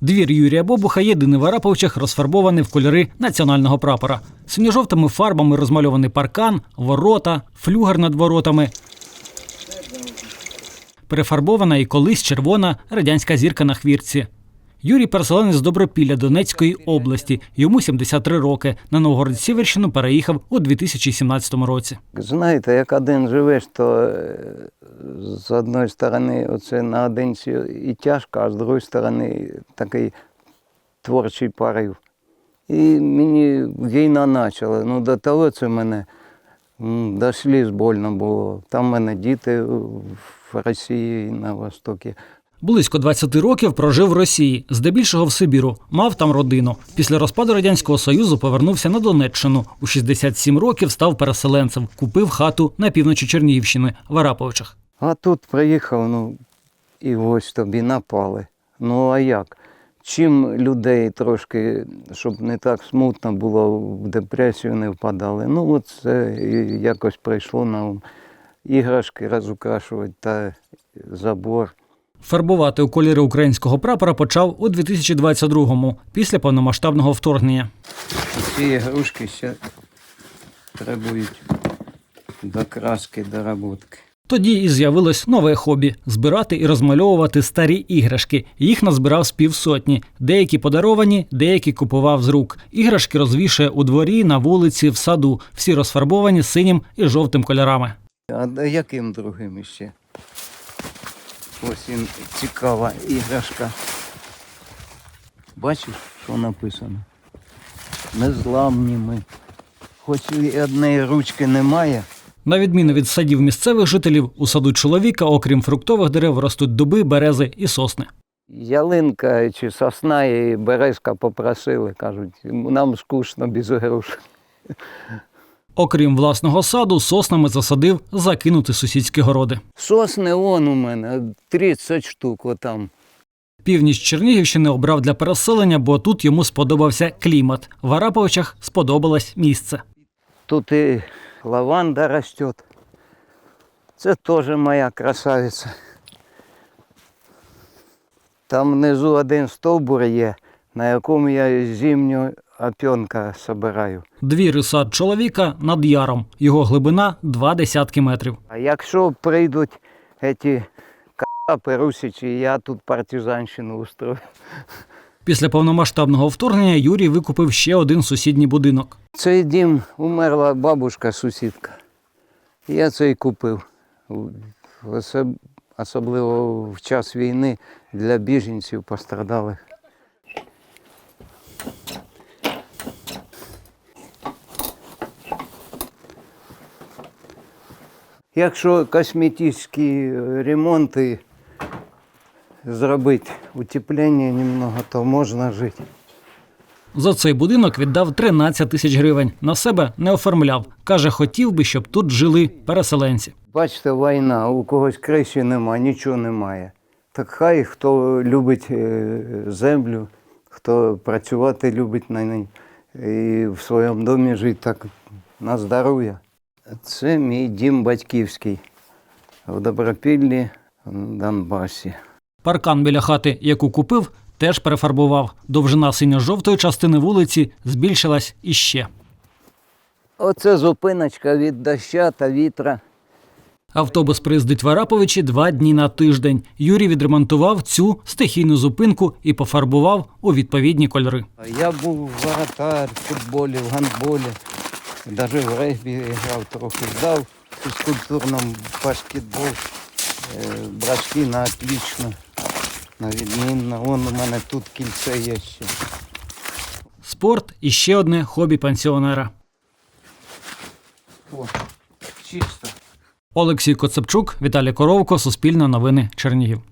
Двір Юрія Бобуха єдиний в Араповичах розфарбований в кольори національного прапора. Синьо-жовтими фарбами розмальований паркан, ворота, флюгер над воротами. Перефарбована і колись червона радянська зірка на хвіртці. Юрій переселенець з Добропілля Донецької області. Йому 73 роки. На Новгород-Сіверщину переїхав у 2017 році. Знаєте, як один живеш, то е, з одної сторони оце наодинці і тяжко, а з другої сторони такий творчий порив. І мені війна почала. Ну, до того це мене до сліз больно було. Там мене діти в Росії на Востокі. Близько 20 років прожив в Росії, здебільшого в Сибіру, мав там родину. Після розпаду радянського союзу повернувся на Донеччину. У 67 років став переселенцем, купив хату на півночі Чернігівщини в Араповичах. А тут приїхав, ну, і ось тобі напали. Ну а як? Чим людей трошки, щоб не так смутно було, в депресію не впадали. Ну, от це якось прийшло на ум. Іграшки розукрашувати та забор. Фарбувати у кольори українського прапора почав у 2022-му, після повномасштабного вторгнення. Ці ігрушки ще требують докраски, доработки. Тоді і з'явилось нове хобі збирати і розмальовувати старі іграшки. Їх назбирав з півсотні. Деякі подаровані, деякі купував з рук. Іграшки розвішує у дворі, на вулиці, в саду. Всі розфарбовані синім і жовтим кольорами. А яким другим іще? Ось він цікава іграшка. Бачиш, що написано? Незламні ми. Хоч і однієї ручки немає. На відміну від садів місцевих жителів, у саду чоловіка, окрім фруктових дерев, ростуть дуби, берези і сосни. Ялинка чи сосна і березка попросили, кажуть, нам скучно без ігрушок. Окрім власного саду, соснами засадив закинути сусідські городи. Сосни он у мене 30 штук отам. Північ Чернігівщини обрав для переселення, бо тут йому сподобався клімат. В Араповичах сподобалось місце. Тут і лаванда росте. Це теж моя красавиця. Там внизу один стовбур є, на якому я зимню опенка собираю. Двір сад чоловіка над яром. Його глибина два десятки метрів. А якщо прийдуть ці капи русичі, я тут партизанщину устрою. Після повномасштабного вторгнення Юрій викупив ще один сусідній будинок. Цей дім умерла бабушка сусідка. Я цей купив. Особливо в час війни для біженців пострадалих. Якщо косметичні е, ремонти зробити, утеплення немного, то можна жити. За цей будинок віддав 13 тисяч гривень. На себе не оформляв. Каже, хотів би, щоб тут жили переселенці. Бачите, війна, у когось криші немає, нічого немає. Так хай хто любить е, землю, хто працювати любить на ній і в своєму домі жити так на здоров'я. Це мій дім батьківський в Добропіллі, в Донбасі. Паркан біля хати, яку купив, теж перефарбував. Довжина синьо-жовтої частини вулиці збільшилась іще. Оце зупиночка від доща та вітра. Автобус приїздить в Араповичі два дні на тиждень. Юрій відремонтував цю стихійну зупинку і пофарбував у відповідні кольори. Я був воротар в футболі, в гандболі, навіть в регбі грав трохи. Здав фізкультурному баскетбол, е, братки на отлично, на відмінно. Вон у мене тут кільце є ще. Спорт і ще одне хобі пенсіонера. О, чисто. Олексій Коцепчук, Віталій Коровко, Суспільне новини, Чернігів.